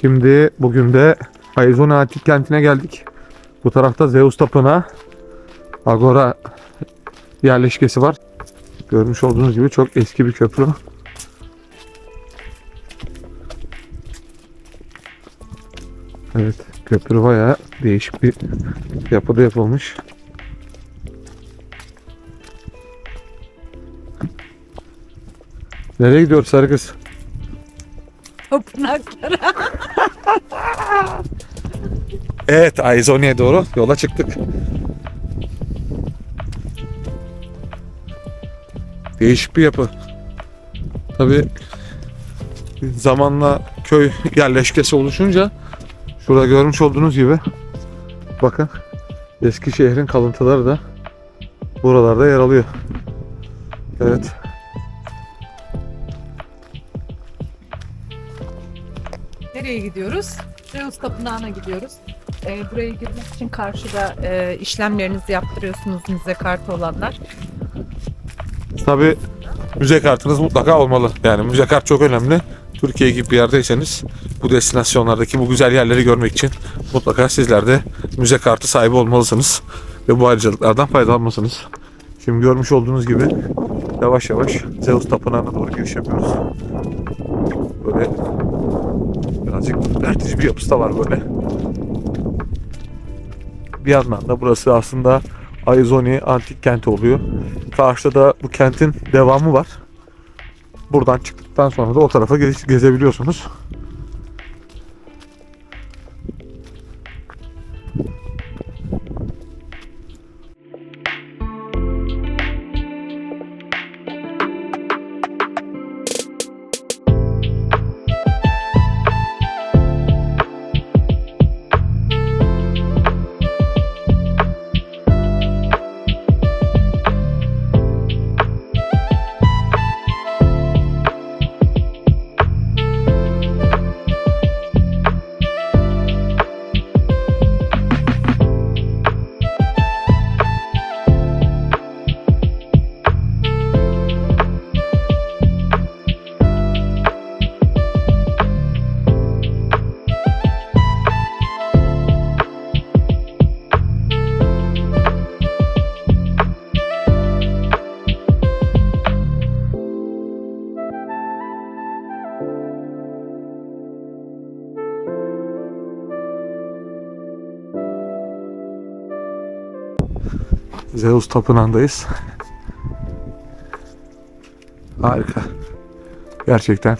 Şimdi bugün de Arizona Antik Kenti'ne geldik. Bu tarafta Zeus Tapınağı, Agora yerleşkesi var. Görmüş olduğunuz gibi çok eski bir köprü. Evet, köprü bayağı değişik bir yapıda yapılmış. Nereye gidiyoruz sarı kız? Tapınaklara. Evet, Aizoni'ye doğru yola çıktık. Değişik bir yapı. Tabi zamanla köy yerleşkesi oluşunca şurada görmüş olduğunuz gibi bakın eski şehrin kalıntıları da buralarda yer alıyor. Evet. Nereye gidiyoruz? Zeus Tapınağı'na gidiyoruz. Ee, buraya girmek için karşıda e, işlemlerinizi yaptırıyorsunuz müze kartı olanlar. Tabi müze kartınız mutlaka olmalı. Yani müze kart çok önemli. Türkiye gibi bir yerdeyseniz bu destinasyonlardaki bu güzel yerleri görmek için mutlaka sizler de müze kartı sahibi olmalısınız. Ve bu ayrıcalıklardan faydalanmalısınız. Şimdi görmüş olduğunuz gibi yavaş yavaş Zeus Tapınağı'na doğru giriş yapıyoruz. Böyle birazcık ürpertici bir yapısı da var böyle. Bir yandan da burası aslında Aizoni antik kenti oluyor. Karşıda da bu kentin devamı var. Buradan çıktıktan sonra da o tarafa geze- gezebiliyorsunuz. Zeus Tapınağı'ndayız. Harika. Gerçekten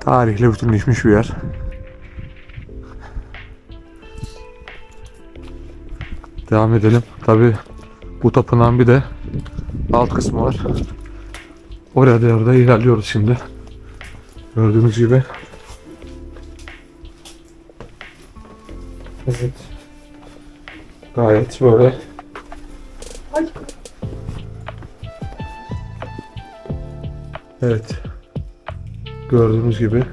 tarihle bütünleşmiş bir yer. Devam edelim. Tabi bu tapınağın bir de alt kısmı var. Oraya doğru da ilerliyoruz şimdi. Gördüğünüz gibi. Evet. Gayet böyle Evet. Gördüğünüz gibi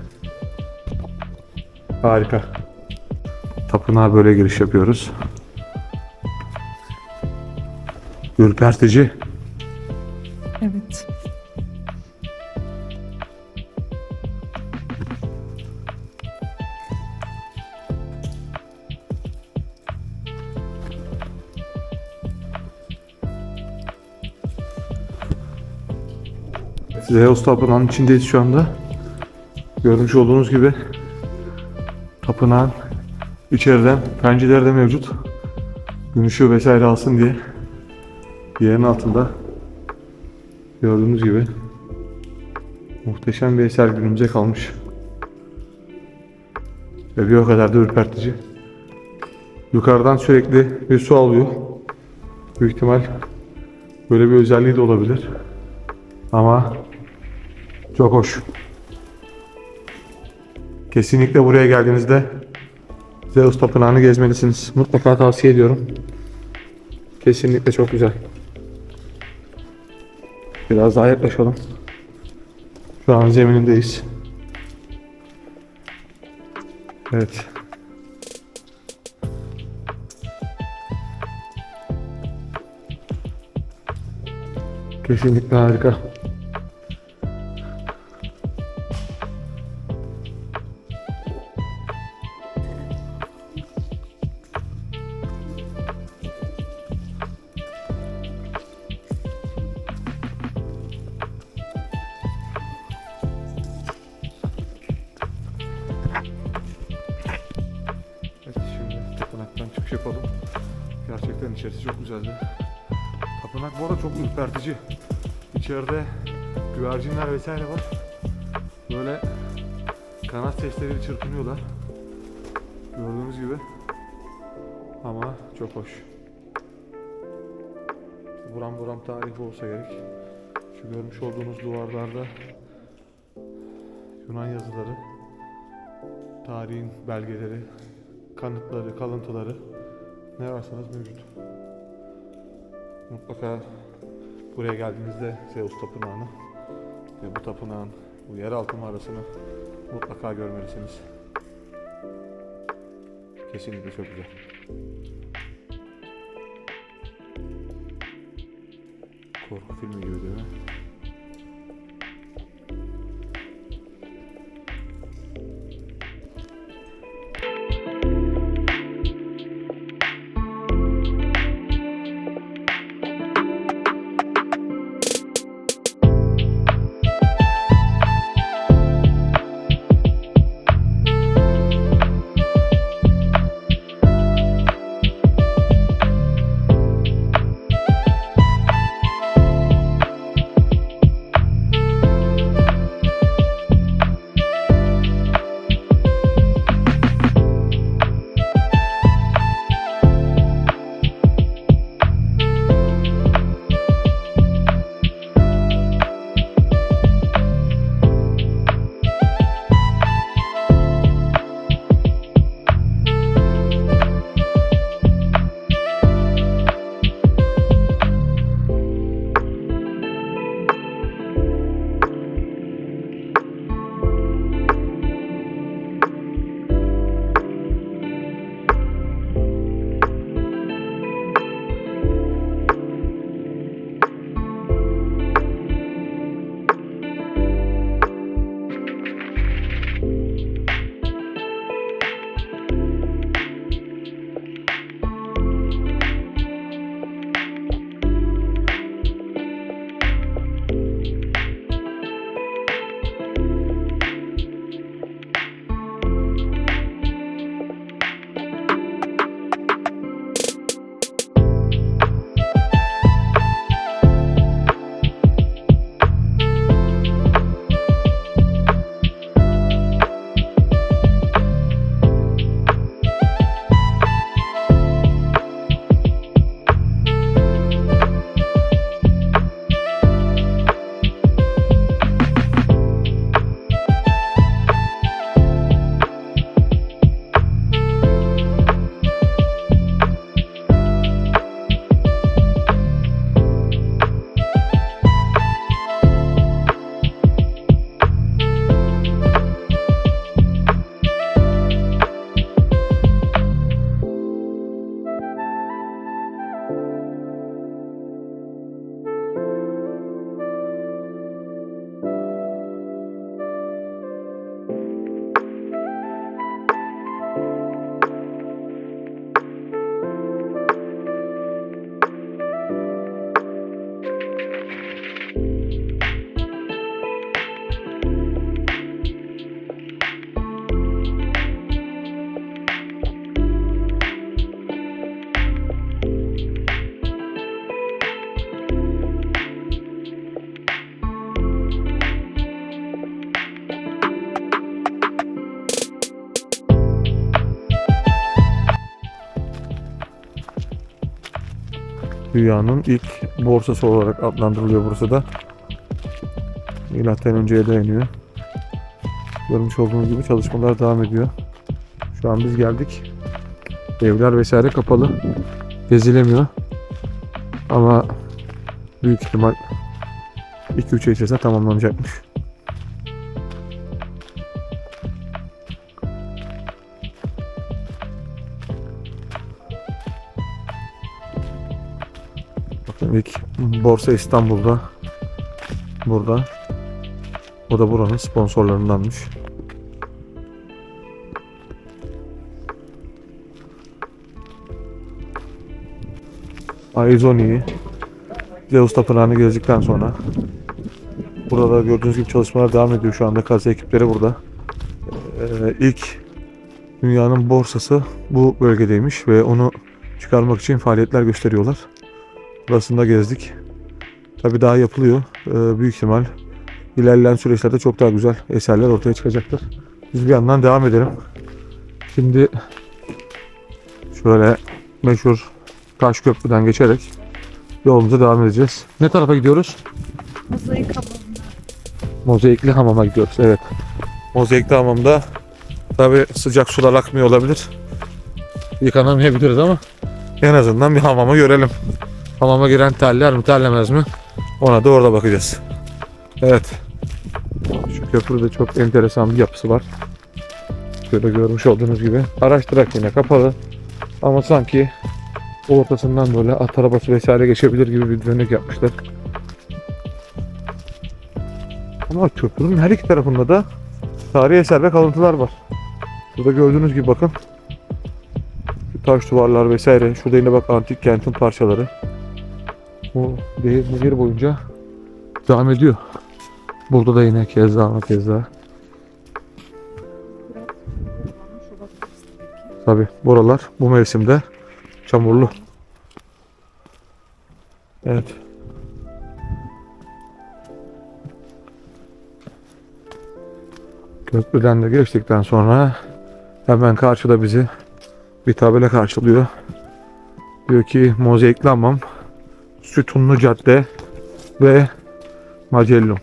harika. Tapınağa böyle giriş yapıyoruz. Ürpertici. Zeus Tapınağı'nın içindeyiz şu anda. Görmüş olduğunuz gibi tapınağın içeriden pencereleri de mevcut. Gün ışığı vesaire alsın diye yerin altında gördüğünüz gibi muhteşem bir eser günümüze kalmış. Ve bir o kadar da ürpertici. Yukarıdan sürekli bir su alıyor. Büyük ihtimal böyle bir özelliği de olabilir. Ama çok hoş. Kesinlikle buraya geldiğinizde Zeus Tapınağı'nı gezmelisiniz. Mutlaka tavsiye ediyorum. Kesinlikle çok güzel. Biraz daha yaklaşalım. Şu an zeminindeyiz. Evet. Kesinlikle harika. İçerisi çok güzeldi. Tapınak bu arada çok ürpertici. İçeride güvercinler vesaire var. Böyle kanat sesleriyle çırpınıyorlar. Gördüğünüz gibi. Ama çok hoş. Buram buram tarihi olsa gerek. Şu görmüş olduğunuz duvarlarda Yunan yazıları, tarihin belgeleri, kanıtları, kalıntıları ne varsanız mevcut. Mutlaka buraya geldiğinizde Zeus Tapınağı'nı ve bu tapınağın bu yeraltı mağarasını mutlaka görmelisiniz. Kesinlikle çok güzel. Korku filmi gibi değil mi? Dünyanın ilk borsası olarak adlandırılıyor burası da. Milattan önceye dayanıyor. Görmüş olduğunuz gibi çalışmalar devam ediyor. Şu an biz geldik. Evler vesaire kapalı. Gezilemiyor. Ama büyük ihtimal 2-3 ay içerisinde tamamlanacakmış. İlk Borsa İstanbul'da burada. O da buranın sponsorlarındanmış. Aizoni'yi Zeus Tapınağı'nı gezdikten sonra burada gördüğünüz gibi çalışmalar devam ediyor şu anda. Kazı ekipleri burada. Ee, ilk Dünyanın borsası bu bölgedeymiş ve onu çıkarmak için faaliyetler gösteriyorlar. Burasında gezdik. Tabii daha yapılıyor. Ee, büyük ihtimal ilerleyen süreçlerde çok daha güzel eserler ortaya çıkacaktır. Biz bir yandan devam edelim. Şimdi şöyle meşhur taş köprüden geçerek yolumuza devam edeceğiz. Ne tarafa gidiyoruz? Mozaik hamamına. Mozaikli hamama gidiyoruz. Evet. Mozaikli hamamda tabi sıcak sular akmıyor olabilir. Yıkanamayabiliriz ama en azından bir hamama görelim. Hamama giren terler mi terlemez mi? Ona da orada bakacağız. Evet. Şu köprüde çok enteresan bir yapısı var. Şöyle görmüş olduğunuz gibi. Araç trak yine kapalı. Ama sanki ortasından böyle at arabası vesaire geçebilir gibi bir dönük yapmışlar. Ama köprünün her iki tarafında da tarihi eser ve kalıntılar var. Burada gördüğünüz gibi bakın. Şu taş duvarlar vesaire. Şurada yine bak antik kentin parçaları. Bu nehir, nehir boyunca devam ediyor. Burada da yine kez daha kez. Tabi buralar bu mevsimde çamurlu. Evet. Köprüden de geçtikten sonra hemen karşıda bizi bir tabela karşılıyor. Diyor ki mozaikli hamam, sütunlu cadde ve Macellum.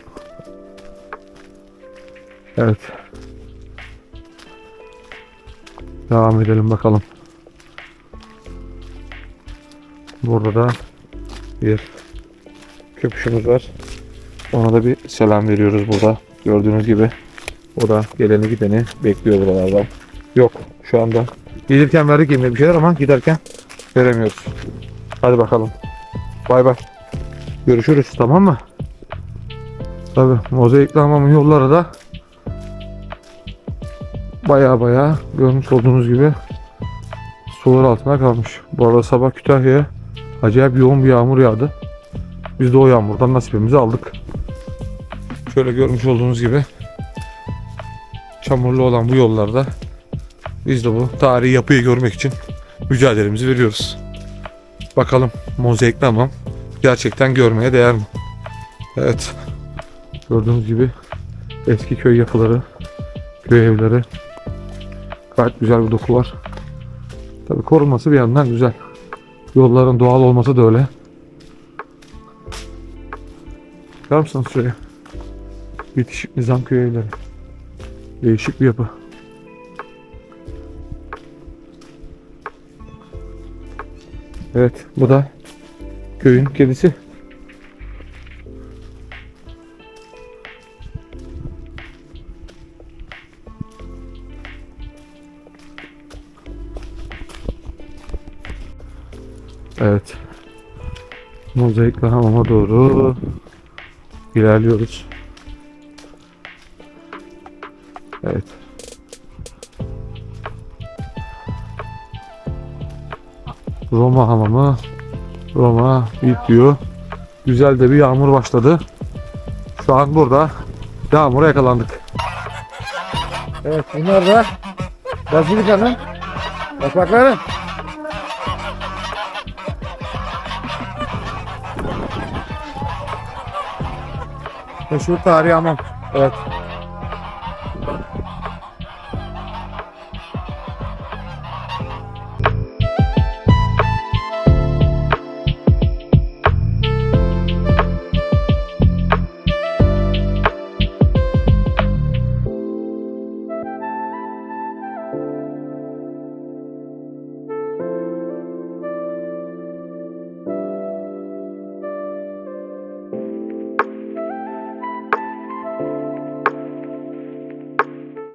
Evet. Devam edelim bakalım. Burada da bir köpüşümüz var. Ona da bir selam veriyoruz burada. Gördüğünüz gibi. O da geleni gideni bekliyor buralardan. Yok şu anda. Gelirken verdik eline bir şeyler ama giderken veremiyoruz. Hadi bakalım. Bay bay. Görüşürüz tamam mı? Tabi mozaikli hamamın yolları da baya baya görmüş olduğunuz gibi sular altına kalmış. Bu arada sabah Kütahya'ya acayip yoğun bir yağmur yağdı. Biz de o yağmurdan nasibimizi aldık. Şöyle görmüş olduğunuz gibi çamurlu olan bu yollarda biz de bu tarihi yapıyı görmek için mücadelemizi veriyoruz. Bakalım mozaikli hamam gerçekten görmeye değer mi? Evet. Gördüğünüz gibi eski köy yapıları, köy evleri gayet güzel bir doku var. Tabi korunması bir yandan güzel. Yolların doğal olması da öyle. Bakar mısınız şuraya? Bitişik nizam köy evleri. Değişik bir yapı. Evet bu da köyün kedisi. Evet. Mozaikli hamama doğru ilerliyoruz. Roma hamamı Roma bitiyor. Güzel de bir yağmur başladı. Şu an burada yağmura yakalandık. Evet bunlar da Bazilika'nın yaprakları. Meşhur tarihi hamam.